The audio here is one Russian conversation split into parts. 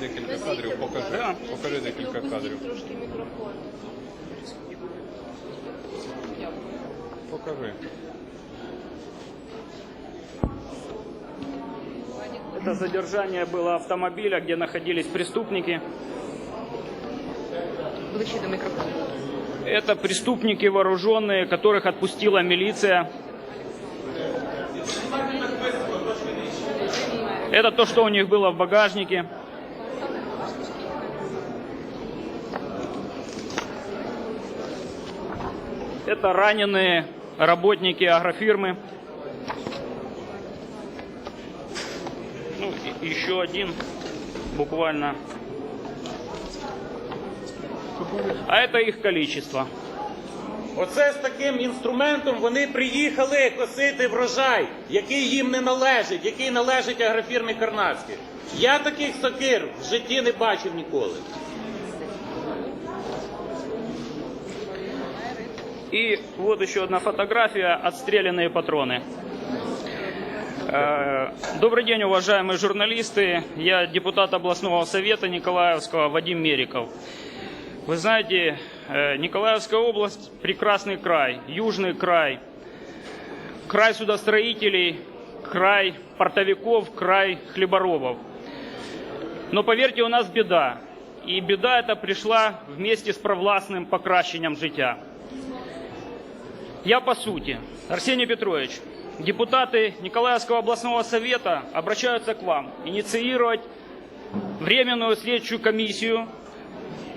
декілька кадрів. Покажи, покажи декілька кадрів. Трошки мікрофон. Покажи. Это задержание было автомобиля, где находились преступники. Ближче до мікрофону. Это преступники вооруженные, которых отпустила милиция. Это то, что у них было в багажнике. Это раненые работники агрофирмы. Ну, и еще один буквально. А это их количество. Оце з таким інструментом вони приїхали косити врожай, який їм не належить, який належить агрофірмі Карнацькій. Я таких сокир в житті не бачив ніколи. И вот еще одна фотография, отстрелянные патроны. Э, Добрый день, уважаемые журналисты. Я депутат областного совета Николаевского Вадим Мериков. Вы знаете, э, Николаевская область – прекрасный край, южный край, край судостроителей, край портовиков, край хлеборобов. Но поверьте, у нас беда. И беда эта пришла вместе с провластным покращением життя. Я по сути. Арсений Петрович, депутаты Николаевского областного совета обращаются к вам инициировать временную следующую комиссию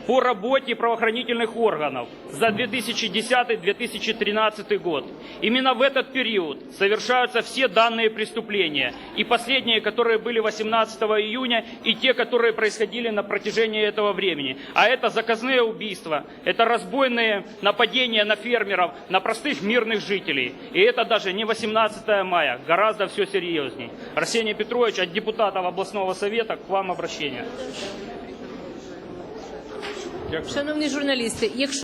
по работе правоохранительных органов за 2010-2013 год. Именно в этот период совершаются все данные преступления. И последние, которые были 18 июня, и те, которые происходили на протяжении этого времени. А это заказные убийства, это разбойные нападения на фермеров, на простых мирных жителей. И это даже не 18 мая, гораздо все серьезней. Арсений Петрович, от депутатов областного совета к вам обращение. Шановні журналісти, якщо